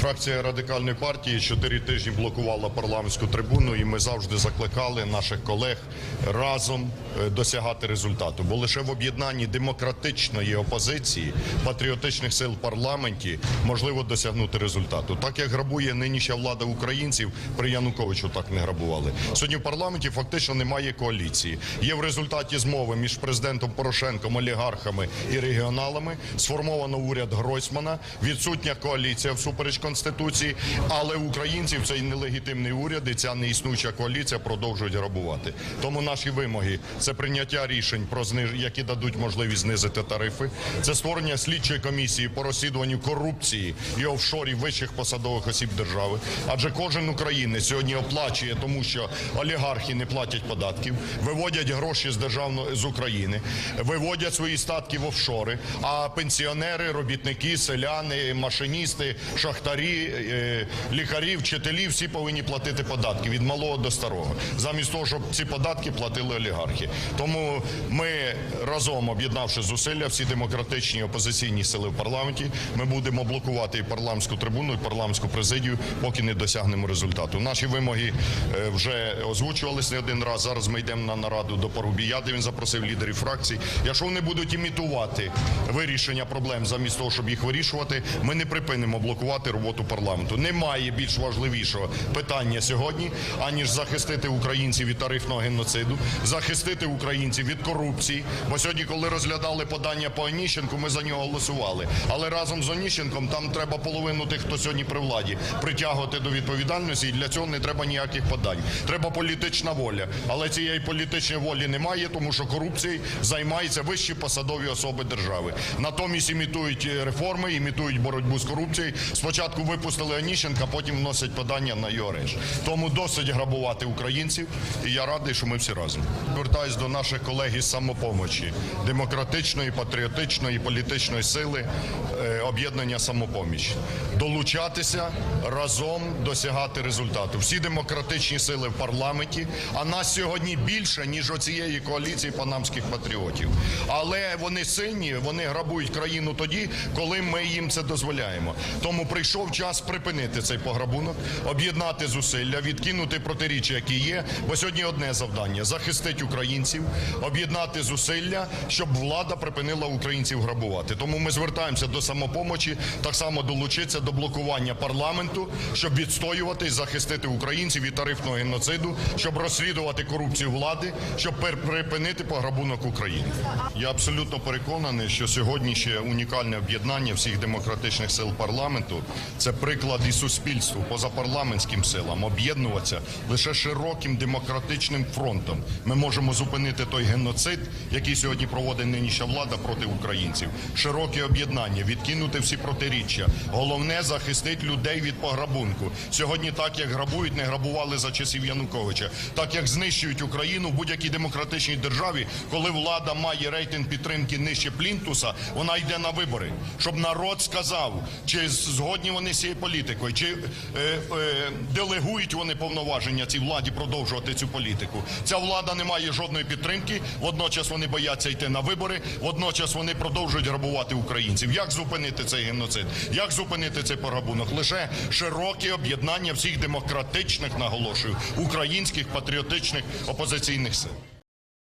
Фракція радикальної партії чотири тижні блокувала парламентську трибуну, і ми завжди закликали наших колег разом е, досягати результату. Бо лише в об'єднанні демократичної опозиції, патріотичних сил в парламенті можливо досягнути результату. Так як грабує нинішня влада українців, при Януковичу так не грабували. Сьогодні в парламенті фактично немає коаліції. Є в результаті змови між президентом Порошенком, олігархами і регіоналами. Сформовано уряд Гройсмана, відсутня коаліція всупереч конституції, але українців цей нелегітимний уряд і ця неіснуюча коаліція продовжують грабувати. Тому наші вимоги це прийняття рішень про зниж... які дадуть можливість знизити тарифи. Це створення слідчої комісії по розслідуванню корупції і офшорів вищих посадових осіб держави. Адже кожен українець сьогодні оплачує, тому що олігархи не платять податків, виводять гроші з державної з України, виводять свої статки в офшори. А пенсіонери, робітники, селяни, машиністи, шахтарі, е, лікарі, вчителі всі повинні платити податки від малого до старого, замість того, щоб ці податки платили олігархи. Тому ми разом об'єднавши зусилля, всі демократичні опозиційні сили в парламенті, ми будемо блокувати і парламентську трибуну, і парламентську президію, поки не досягнемо результату. Наші вимоги е, вже озвучувалися не один раз. Зараз ми йдемо на нараду до Порубія, де він запросив лідерів фракцій. Якщо вони будуть імітувати вирішення проблем замість того, щоб їх вирішувати, ми не припинимо блокувати роботу парламенту. Немає більш важливішого питання сьогодні, аніж захистити українців від тарифного геноциду, захистити українців від корупції. Бо сьогодні, коли розглядали подання по Оніщенку, ми за нього голосували. Але разом з Оніщенком там треба половину тих, хто сьогодні при владі, притягувати до відповідальності. І для цього не треба ніяких подань. Треба політична воля. Але цієї політичної волі немає, тому що корупцією займаються вищі посадові особи держави. Натомість імітують е, реформи, імітують боротьбу з корупцією. Спочатку випустили Оніщенка, потім вносять подання на його. Тому досить грабувати українців. І я радий, що ми всі разом. Звертаюсь до наших колег із самопомочі, демократичної, патріотичної, політичної сили е, об'єднання самопоміч. Долучатися разом досягати результату. Всі демократичні сили в парламенті, а нас сьогодні більше, ніж оцієї коаліції панамських патріотів. Але вони сильні, вони грабують країну тоді, коли ми їм це дозволяємо. Тому прийшов час припинити цей пограбунок, об'єднати зусилля, відкинути протиріччя, які є. Бо сьогодні одне завдання захистити українців, об'єднати зусилля, щоб влада припинила українців грабувати. Тому ми звертаємося до самопомочі, так само долучитися до блокування парламенту, щоб відстоювати і захистити українців від тарифного геноциду, щоб розслідувати корупцію влади, щоб припинити пограбунок України. Я абсолютно переконаний, що сьогодні ще унікальне об'єднання всіх демократичних сил парламенту це приклад і суспільству позапарламентським силам об'єднуватися лише широким демократичним фронтом. Ми можемо зупинити той геноцид, який сьогодні проводить нинішня влада проти українців. Широке об'єднання, відкинути всі протиріччя. Головне захистити людей від пограбунку. Сьогодні, так як грабують, не грабували за часів Януковича, так як знищують Україну в будь-якій демократичній державі, коли влада має рейтинг підтримки нижче плінтуса, вона йде на вибори, щоб народ сказав, чи згодні вони з цією політикою, чи е, е, делегують вони повноваження цій владі продовжувати цю політику. Ця влада не має жодної підтримки. Водночас вони бояться йти на вибори. Водночас вони продовжують грабувати українців. Як зупинити цей геноцид? Як зупинити цей пограбунок? Лише широке об'єднання всіх демократичних, наголошую, українських патріотичних опозиційних сил.